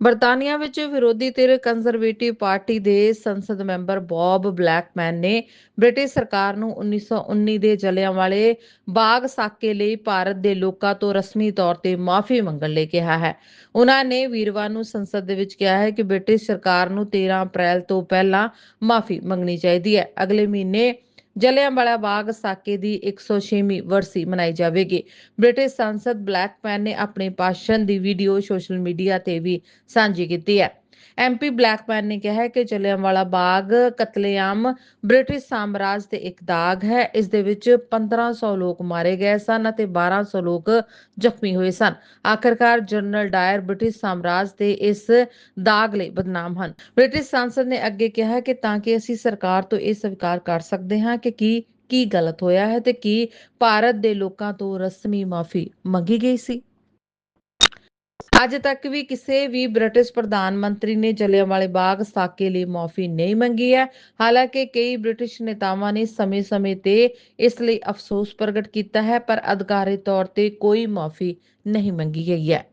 ਬਰਤਾਨੀਆ ਵਿੱਚ ਵਿਰੋਧੀ ਧਿਰ ਕੰਜ਼ਰਵੇਟਿਵ ਪਾਰਟੀ ਦੇ ਸੰਸਦ ਮੈਂਬਰ ਬੌਬ ਬਲੈਕਮੈਨ ਨੇ ਬ੍ਰਿਟਿਸ਼ ਸਰਕਾਰ ਨੂੰ 1919 ਦੇ ਜਲਿਆਂਵਾਲੇ ਬਾਗ ਸਾਕੇ ਲਈ ਭਾਰਤ ਦੇ ਲੋਕਾਂ ਤੋਂ ਰਸਮੀ ਤੌਰ ਤੇ ਮਾਫੀ ਮੰਗਣ ਲਈ ਕਿਹਾ ਹੈ। ਉਹਨਾਂ ਨੇ ਵੀਰਵਾਰ ਨੂੰ ਸੰਸਦ ਦੇ ਵਿੱਚ ਕਿਹਾ ਹੈ ਕਿ ਬ੍ਰਿਟਿਸ਼ ਸਰਕਾਰ ਨੂੰ 13 ਅਪ੍ਰੈਲ ਤੋਂ ਪਹਿਲਾਂ ਮਾਫੀ ਮੰਗਣੀ ਚਾਹੀਦੀ ਹੈ। ਅਗਲੇ ਮਹੀਨੇ ਜਲਿਆਂਵਾਲਾ ਬਾਗ ਸਾਕੇ ਦੀ 106ਵੀਂ ਵਰਸੀ ਮਨਾਈ ਜਾਵੇਗੀ। ਬ੍ਰਿਟਿਸ਼ ਸੰਸਦ ਬਲੈਕਮੈਨ ਨੇ ਆਪਣੇ ਭਾਸ਼ਣ ਦੀ ਵੀਡੀਓ ਸੋਸ਼ਲ ਮੀਡੀਆ ਤੇ ਵੀ ਸਾਂਝੀ ਕੀਤੀ ਹੈ। ਐਮਪੀ ਬਲੈਕਮੈਨ ਨੇ ਕਿਹਾ ਹੈ ਕਿ ਜਲਿਆਂਵਾਲਾ ਬਾਗ ਕਤਲੇਆਮ ਬ੍ਰਿਟਿਸ਼ ਸਾਮਰਾਜ ਤੇ ਇੱਕ ਦਾਗ ਹੈ। ਇਸ ਦੇ ਵਿੱਚ 1500 ਲੋਕ ਮਾਰੇ ਗਏ ਸਨ ਅਤੇ 1200 ਲੋਕ ਜ਼ਖਮੀ ਹੋਏ ਸਨ। ਆਖਰਕਾਰ ਜਨਰਲ ਡਾਇਰ ਬ੍ਰਿਟਿਸ਼ ਸਾਮਰਾਜ ਦੇ ਇਸ ਦਾਗ ਲਈ ਬਦਨਾਮ ਹਨ। ਬ੍ਰਿਟਿਸ਼ ਸੰਸਦ ਨੇ ਅੱਗੇ ਕਿਹਾ ਕਿ ਤਾਂ ਕਿ ਅਸੀਂ ਸਰਕਾਰ ਤੋਂ ਇਹ ਸਵੀਕਾਰ ਕਰ ਸਕਦੇ ਹਾਂ ਕਿ ਕੀ ਕੀ ਗਲਤ ਹੋਇਆ ਹੈ ਤੇ ਕੀ ਭਾਰਤ ਦੇ ਲੋਕਾਂ ਤੋਂ ਰਸਮੀ ਮਾਫੀ ਮੰਗੀ ਗਈ ਸੀ। ਅੱਜ ਤੱਕ ਵੀ ਕਿਸੇ ਵੀ ਬ੍ਰਿਟਿਸ਼ ਪ੍ਰਧਾਨ ਮੰਤਰੀ ਨੇ ਜਲਿਆਂਵਾਲੇ ਬਾਗ ਸਾਕੇ ਲਈ ਮਾਫੀ ਨਹੀਂ ਮੰਗੀ ਹੈ। ਹਾਲਾਂਕਿ ਕਈ ਬ੍ਰਿਟਿਸ਼ ਨੇਤਾਵਾਂ ਨੇ ਸਮੇਂ-ਸਮੇਂ ਤੇ ਇਸ ਲਈ ਅਫਸੋਸ ਪ੍ਰਗਟ ਕੀਤਾ ਹੈ, ਪਰ ਅਧਿਕਾਰੀ ਤੌਰ ਤੇ ਕੋਈ ਮਾਫੀ ਨਹੀਂ ਮੰਗੀ ਗਈ ਹੈ।